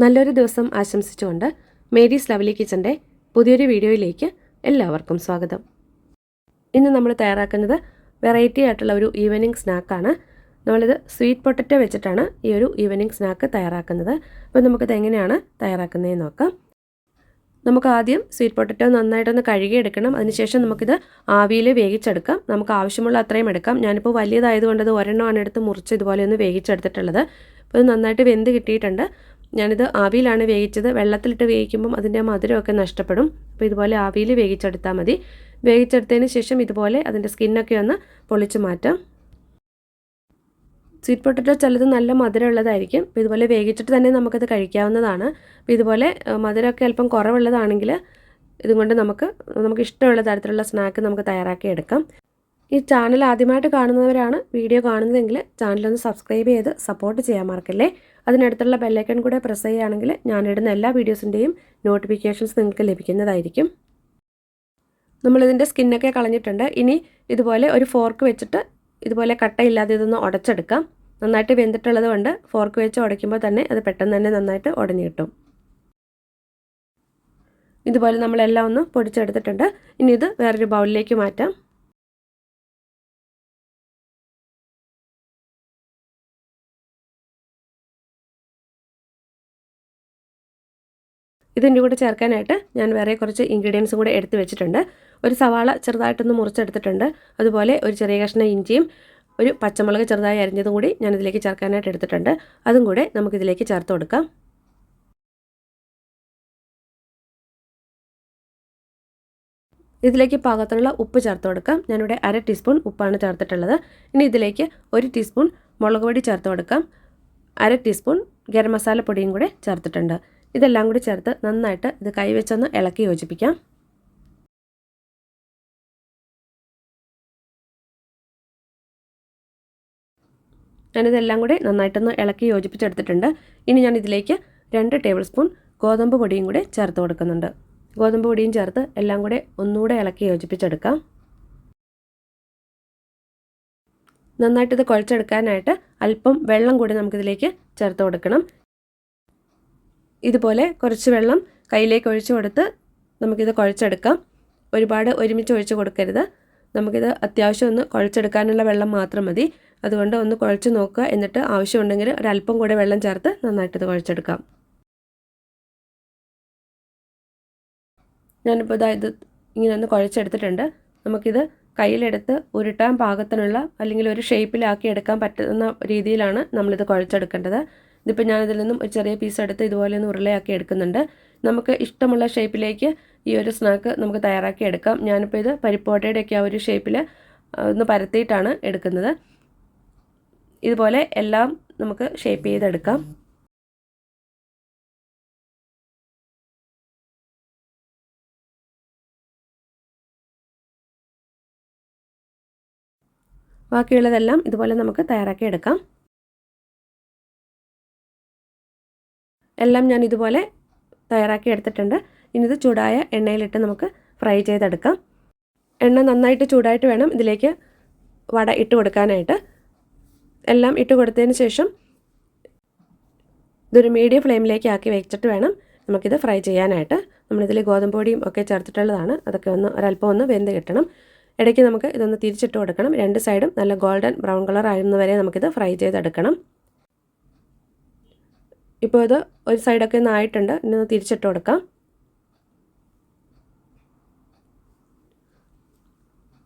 നല്ലൊരു ദിവസം ആശംസിച്ചുകൊണ്ട് മേരീസ് ലവ്ലി കിച്ചന്റെ പുതിയൊരു വീഡിയോയിലേക്ക് എല്ലാവർക്കും സ്വാഗതം. ഇന്ന് നമ്മൾ തയ്യാറാക്കുന്നത് വെറൈറ്റി ആയിട്ടുള്ള ഒരു ഈവനിങ് സ്നാക്കാണ്. നമ്മളിത് സ്വീറ്റ് പൊട്ടറ്റോ വെച്ചിട്ടാണ് ഈ ഒരു ഈവനിങ് സ്നാക്ക് തയ്യാറാക്കുന്നത്. അപ്പോൾ നമുക്കിത് എങ്ങനെയാണ് തയ്യാറാക്കുന്നതെന്ന് നോക്കാം. നമുക്ക് ആദ്യം സ്വീറ്റ് പൊട്ടറ്റോ നന്നായിട്ടൊന്ന് കഴുകിയെടുക്കണം. അതിനുശേഷം നമുക്കിത് ആവിയിൽ വേവിച്ചെടുക്കാം. നമുക്ക് ആവശ്യമുള്ള അത്രയും എടുക്കാം. ഞാനിപ്പോൾ വലിയതായതുകൊണ്ട് അത് ഒരെണ്ണമാണ് എടുത്ത് മുറിച്ച് ഇതുപോലെ ഒന്ന് വേവിച്ചെടുത്തിട്ടുള്ളത്. അപ്പോൾ ഇത് നന്നായിട്ട് വെന്ത് കിട്ടിയിട്ടുണ്ട്. ഞാനിത് ആവിയിലാണ് വേവിച്ചത്. വെള്ളത്തിലിട്ട് വേവിക്കുമ്പം അതിന്റെ മധുരമൊക്കെ നഷ്ടപ്പെടും. അപ്പോൾ ഇതുപോലെ ആവിയിൽ വേവിച്ചെടുത്താൽ മതി. വേവിച്ചെടുത്തതിന് ശേഷം ഇതുപോലെ അതിന്റെ സ്കിന്നൊക്കെ ഒന്ന് പൊളിച്ച് മാറ്റാം. സ്വീറ്റ് പൊട്ടറ്റോ ചിലത് നല്ല മധുരമുള്ളതായിരിക്കും. അപ്പോൾ ഇതുപോലെ വേവിച്ചിട്ട് തന്നെ നമുക്കത് കഴിക്കാവുന്നതാണ്. അപ്പോൾ ഇതുപോലെ മധുരമൊക്കെ അല്പം കുറവുള്ളതാണെങ്കിൽ ഇതുകൊണ്ട് നമുക്ക് നമുക്ക് ഇഷ്ടമുള്ള തരത്തിലുള്ള സ്നാക്ക് നമുക്ക് തയ്യാറാക്കി എടുക്കാം. ഈ ചാനൽ ആദ്യമായിട്ട് കാണുന്നവരാണ് വീഡിയോ കാണുന്നതെങ്കിൽ ചാനലൊന്ന് സബ്സ്ക്രൈബ് ചെയ്ത് സപ്പോർട്ട് ചെയ്യാൻ മറക്കല്ലേ? അതിനടുത്തുള്ള ബെല്ലൈക്കൺ കൂടെ പ്രസ് ചെയ്യുകയാണെങ്കിൽ ഞാനിടുന്ന എല്ലാ വീഡിയോസിന്റെയും നോട്ടിഫിക്കേഷൻസ് നിങ്ങൾക്ക് ലഭിക്കുന്നതായിരിക്കും. നമ്മളിതിന്റെ സ്കിന്നൊക്കെ കളഞ്ഞിട്ടുണ്ട്. ഇനി ഇതുപോലെ ഒരു ഫോർക്ക് വെച്ചിട്ട് ഇതുപോലെ കട്ടയില്ലാതെ ഇതൊന്ന് ഉടച്ചെടുക്കാം. നന്നായിട്ട് വെന്തിട്ടുള്ളത് കൊണ്ട് ഫോർക്ക് വെച്ച് ഉടയ്ക്കുമ്പോൾ തന്നെ അത് പെട്ടെന്ന് തന്നെ നന്നായിട്ട് ഉടഞ്ഞു കിട്ടും. ഇതുപോലെ നമ്മളെല്ലാം ഒന്ന് പൊടിച്ചെടുത്തിട്ടുണ്ട്. ഇനി ഇത് വേറൊരു ബൗളിലേക്ക് മാറ്റാം. ഇതിന്റെ കൂടെ ചേർക്കാനായിട്ട് ഞാൻ വേറെ കുറച്ച് ഇൻഗ്രീഡിയൻസും കൂടെ എടുത്ത് വെച്ചിട്ടുണ്ട്. ഒരു സവാള ചെറുതായിട്ടൊന്ന് മുറിച്ചെടുത്തിട്ടുണ്ട്. അതുപോലെ ഒരു ചെറിയ കഷ്ണം ഇഞ്ചിയും ഒരു പച്ചമുളക് ചെറുതായി അരിഞ്ഞതും കൂടി ഞാൻ ഇതിലേക്ക് ചേർക്കാനായിട്ട് എടുത്തിട്ടുണ്ട്. അതും കൂടെ നമുക്കിതിലേക്ക് ചേർത്ത് കൊടുക്കാം. ഇതിലേക്ക് പാകത്തിനുള്ള ഉപ്പ് ചേർത്ത് കൊടുക്കാം. ഞാനിവിടെ അര ടീസ്പൂൺ ഉപ്പാണ് ചേർത്തിട്ടുള്ളത്. ഇനി ഇതിലേക്ക് ഒരു ടീസ്പൂൺ മുളക് പൊടി ചേർത്ത് കൊടുക്കാം. അര ടീസ്പൂൺ ഗരം മസാല പൊടിയും കൂടെ ചേർത്തിട്ടുണ്ട്. ഇതെല്ലാം കൂടി ചേർത്ത് നന്നായിട്ട് ഇത് കൈവച്ചൊന്ന് ഇളക്കി യോജിപ്പിക്കാം. ഞാനിതെല്ലാം കൂടി നന്നായിട്ടൊന്ന് ഇളക്കി യോജിപ്പിച്ചെടുത്തിട്ടുണ്ട്. ഇനി ഞാൻ ഇതിലേക്ക് രണ്ട് ടേബിൾ സ്പൂൺ ഗോതമ്പ് പൊടിയും കൂടി ചേർത്ത് കൊടുക്കുന്നുണ്ട്. ഗോതമ്പ് പൊടിയും ചേർത്ത് എല്ലാം കൂടെ ഒന്നുകൂടെ ഇളക്കി യോജിപ്പിച്ചെടുക്കാം. നന്നായിട്ടിത് കുഴച്ചെടുക്കാനായിട്ട് അല്പം വെള്ളം കൂടി നമുക്കിതിലേക്ക് ചേർത്ത് കൊടുക്കണം. ഇതുപോലെ കുറച്ച് വെള്ളം കയ്യിലേക്ക് ഒഴിച്ചു കൊടുത്ത് നമുക്കിത് കുഴച്ചെടുക്കാം. ഒരുപാട് ഒരുമിച്ച് ഒഴിച്ച് കൊടുക്കരുത്. നമുക്കിത് അത്യാവശ്യം ഒന്ന് കുഴച്ചെടുക്കാനുള്ള വെള്ളം മാത്രം മതി. അതുകൊണ്ട് ഒന്ന് കുഴച്ച് നോക്കുക. എന്നിട്ട് ആവശ്യമുണ്ടെങ്കിൽ ഒരല്പം കൂടെ വെള്ളം ചേർത്ത് നന്നായിട്ടിത് കുഴച്ചെടുക്കാം. ഞാനിപ്പോൾ ഇതാ ഇത് ഇങ്ങനെ ഒന്ന് കുഴച്ചെടുത്തിട്ടുണ്ട്. നമുക്കിത് കയ്യിലെടുത്ത് ഉരുട്ടാൻ പാകത്തിനുള്ള അല്ലെങ്കിൽ ഒരു ഷേപ്പിലാക്കി എടുക്കാൻ പറ്റുന്ന രീതിയിലാണ് നമ്മളിത് കുഴച്ചെടുക്കേണ്ടത്. ഇതിപ്പോൾ ഞാനിതിൽ നിന്നും ഒരു ചെറിയ പീസ് എടുത്ത് ഇതുപോലെ ഒന്ന് ഉരുളയാക്കി എടുക്കുന്നുണ്ട്. നമുക്ക് ഇഷ്ടമുള്ള ഷേപ്പിലേക്ക് ഈ ഒരു സ്നാക്ക് നമുക്ക് തയ്യാറാക്കി എടുക്കാം. ഞാനിപ്പോൾ ഇത് പരിപ്പോട്ടയുടെയൊക്കെ ആ ഒരു ഷേപ്പിൽ ഒന്ന് പരത്തിയിട്ടാണ് എടുക്കുന്നത്. ഇതുപോലെ എല്ലാം നമുക്ക് ഷേപ്പ് ചെയ്തെടുക്കാം. ബാക്കിയുള്ളതെല്ലാം ഇതുപോലെ നമുക്ക് തയ്യാറാക്കി എടുക്കാം. എല്ലാം ഞാൻ ഇതുപോലെ തയ്യാറാക്കി എടുത്തിട്ടുണ്ട്. ഇനി ഇത് ചൂടായ എണ്ണയിലിട്ട് നമുക്ക് ഫ്രൈ ചെയ്തെടുക്കാം. എണ്ണ നന്നായിട്ട് ചൂടായിട്ട് വേണം ഇതിലേക്ക് വട ഇട്ട് കൊടുക്കാനായിട്ട്. എല്ലാം ഇട്ട് കൊടുത്തതിന് ശേഷം ഇതൊരു മീഡിയം ഫ്ലെയിമിലേക്ക് ആക്കി വെച്ചിട്ട് വേണം നമുക്കിത് ഫ്രൈ ചെയ്യാനായിട്ട്. നമ്മളിതിൽ ഗോതമ്പ് പൊടിയും ഒക്കെ ചേർത്തിട്ടുള്ളതാണ്. അതൊക്കെ ഒന്ന് ഒരല്പം ഒന്ന് വെന്ത് കിട്ടണം. ഇടയ്ക്ക് നമുക്ക് ഇതൊന്ന് തിരിച്ചിട്ട് കൊടുക്കണം. രണ്ട് സൈഡും നല്ല ഗോൾഡൻ ബ്രൗൺ കളർ ആയിരുന്നവരെ നമുക്കിത് ഫ്രൈ ചെയ്തെടുക്കണം. ഇപ്പോൾ ഇത് ഒരു സൈഡൊക്കെ ഒന്ന് ആയിട്ടുണ്ട്. ഇനി ഒന്ന് തിരിച്ചിട്ട് കൊടുക്കാം.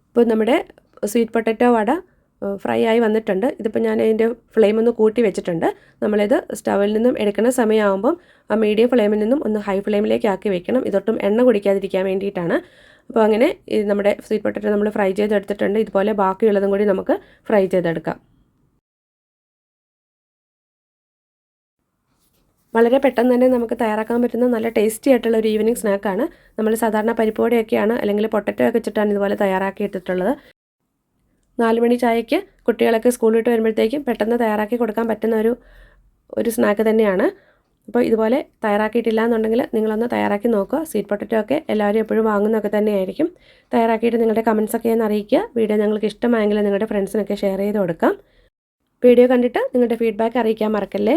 ഇപ്പോൾ നമ്മുടെ സ്വീറ്റ് പൊട്ടറ്റോ വട ഫ്രൈ ആയി വന്നിട്ടുണ്ട്. ഇതിപ്പോൾ ഞാൻ അതിന്റെ ഫ്ലെയിം ഒന്ന് കൂട്ടി വെച്ചിട്ടുണ്ട്. നമ്മളിത് സ്റ്റവിൽ നിന്നും എടുക്കുന്ന സമയമാകുമ്പം ആ മീഡിയം ഫ്ലെയിമിൽ നിന്നും ഒന്ന് ഹൈ ഫ്ലെയിമിലേക്ക് ആക്കി വെക്കണം. ഇതൊട്ടും എണ്ണ കുടിക്കാതിരിക്കാൻ വേണ്ടിയിട്ടാണ്. അപ്പോൾ അങ്ങനെ നമ്മുടെ സ്വീറ്റ് പൊട്ടറ്റോ നമ്മൾ ഫ്രൈ ചെയ്തെടുത്തിട്ടുണ്ട്. ഇതുപോലെ ബാക്കിയുള്ളതും കൂടി നമുക്ക് ഫ്രൈ ചെയ്തെടുക്കാം. വളരെ പെട്ടെന്ന് തന്നെ നമുക്ക് തയ്യാറാക്കാൻ പറ്റുന്ന നല്ല ടേസ്റ്റി ആയിട്ടുള്ള ഒരു ഈവനിങ് സ്നാക്കാണ് നമ്മൾ സാധാരണ പരിപ്പോടെയൊക്കെയാണ് അല്ലെങ്കിൽ പൊട്ടറ്റോ ഒക്കെ വെച്ചിട്ടാണ് ഇതുപോലെ തയ്യാറാക്കി ഇട്ടിട്ടുള്ളത്. നാല് മണി ചായയ്ക്ക് കുട്ടികളൊക്കെ സ്കൂളിൽ വിട്ട് വരുമ്പോഴത്തേക്കും പെട്ടെന്ന് തയ്യാറാക്കി കൊടുക്കാൻ പറ്റുന്ന ഒരു ഒരു സ്നാക്ക് തന്നെയാണ്. അപ്പോൾ ഇതുപോലെ തയ്യാറാക്കിയിട്ടില്ല എന്നുണ്ടെങ്കിൽ നിങ്ങളൊന്ന് തയ്യാറാക്കി നോക്കുക. സ്വീറ്റ് പൊട്ടറ്റോ ഒക്കെ എല്ലാവരും എപ്പോഴും വാങ്ങുന്നതൊക്കെ തന്നെയായിരിക്കും. തയ്യാറാക്കിയിട്ട് നിങ്ങളുടെ കമൻസൊക്കെ ഒന്ന് അറിയിക്കുക. വീഡിയോ ഞങ്ങൾക്ക് ഇഷ്ടമായെങ്കിൽ നിങ്ങളുടെ ഫ്രണ്ട്സിനൊക്കെ ഷെയർ ചെയ്ത് കൊടുക്കാം. വീഡിയോ കണ്ടിട്ട് നിങ്ങളുടെ ഫീഡ്ബാക്ക് അറിയിക്കാൻ മറക്കല്ലേ?